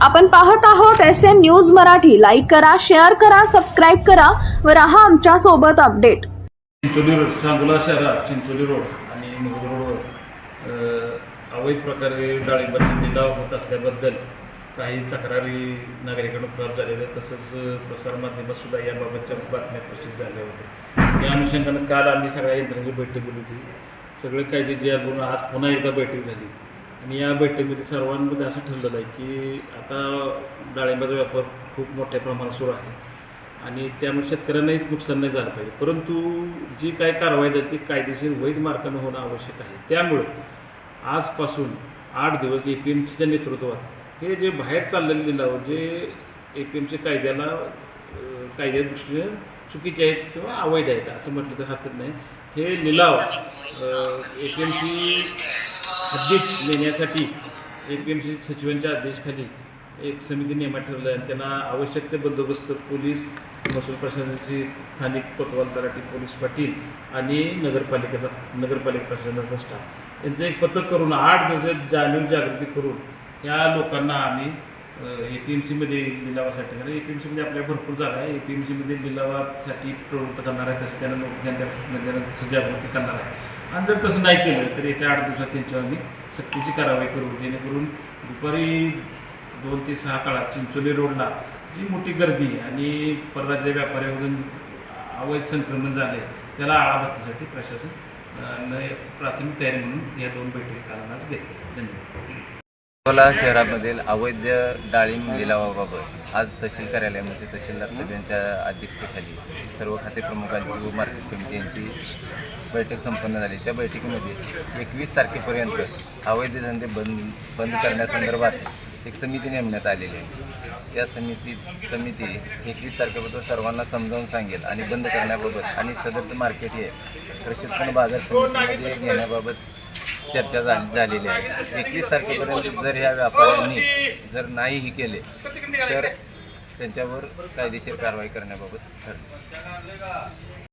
आपण पाहत आहोत S N news Marathi. Like करा शेअर करा सबस्क्राईब करा व राहा आमच्यासोबत अपडेट चिंचोली रोड सांगोला शहरात चिंचोली रोड आणि मुरुड रोडवर अवैध प्रकारे डाळिंबाचा लिलाव होत असल्याबद्दल काही तक्रारी नागरिकांना प्राप्त झालेल्या तसंच अ, प्रसारमाध्यमात सुद्धा याबाबतच्या बातम्या प्रसिद्ध झाल्या होत्या. या अनुषंगानं काल आम्ही सगळ्या यंत्रांची बैठक बोलली होती. सगळे कायदे जे बोलून आज पुन्हा एकदा बैठक झाली. आणि या बैठकीमध्ये सर्वांमध्ये असं ठरलेलं आहे की आता डाळिंबाचा व्यापार खूप मोठ्या प्रमाणात सुरू आहे. आणि त्यामुळे शेतकऱ्यांनाही नुकसान नाही झालं पाहिजे. परंतु जी काही कारवाई झाली ती कायदेशीर वैध मार्गानं होणं आवश्यक आहे. त्यामुळं आजपासून आठ दिवस ए पी एम सीच्या नेतृत्वात हे जे बाहेर चाललेले लिलाव जे ए पी एम सी कायद्याला कायद्या दृष्टीने चुकीचे आहेत किंवा अवैध आहेत असं म्हटलं तर हरकत नाही. हे लिलाव ए पी एम सी हद्दीत नेण्यासाठी ए पी एम सी सचिवांच्या आदेशाखाली एक समिती नेमात ठरलं आहे. आणि त्यांना आवश्यक ते बंदोबस्त पोलीस महसूल प्रशासनाची स्थानिक कोतवाल तलाठी पोलीस पाटील आणि नगरपालिकेचा नगरपालिका प्रशासनाचा स्टाफ यांचं एक पथक करून आठ दिवसात जाणीव जागृती करून ह्या लोकांना आम्ही ए पी एम सीमध्ये लिलावासाठी कारण ए पी एम सीमध्ये आपल्या भरपूर जागा आहे. ए पी एम सीमध्ये लिलावासाठी प्रवृत्त करणार आहे तसं त्यांना लोक त्यांच्या सूचना तसं जागृती करणार आहे आणि जर तसं नाही केलं तर येत्या आठ दिवसात त्यांच्यावर आम्ही सक्तीची कारवाई करू जेणेकरून दुपारी दोन ते सहा काळात चिंचोली रोडला जी मोठी गर्दी आणि परराज्य व्यापाऱ्यामधून अवैध संक्रमण झाले त्याला आळा बसण्यासाठी प्रशासन प्राथमिक तयारी म्हणून या दोन बैठकी कालांनाच घेतल्या. धन्यवाद. अकोला शहरामधील अवैध डाळिंब लिलावाबाबत आज तहसील कार्यालयामध्ये तहसीलदार साहेबांच्या अध्यक्षतेखाली सर्व खाते प्रमुखांची व मार्केट कमिटी यांची बैठक संपन्न झाली. त्या बैठकीमध्ये एकवीस तारखेपर्यंत अवैध धंदे बंद बंद करण्यासंदर्भात एक समिती नेमण्यात आलेली आहे. त्या समिती समिती एकवीस तारखेपर्यंत सर्वांना समजावून सांगेल आणि बंद करण्याबाबत आणि सदरचं मार्केट हे प्रशिक्षण बाजार समितीमध्ये घेण्याबाबत चर्चा झाली झालेली आहे. एकवीस तारखेपर्यंत जर ह्या व्यापाऱ्यांनी जर नाहीही केले तर त्यांच्यावर कायदेशीर कारवाई करण्याबाबत ठरली.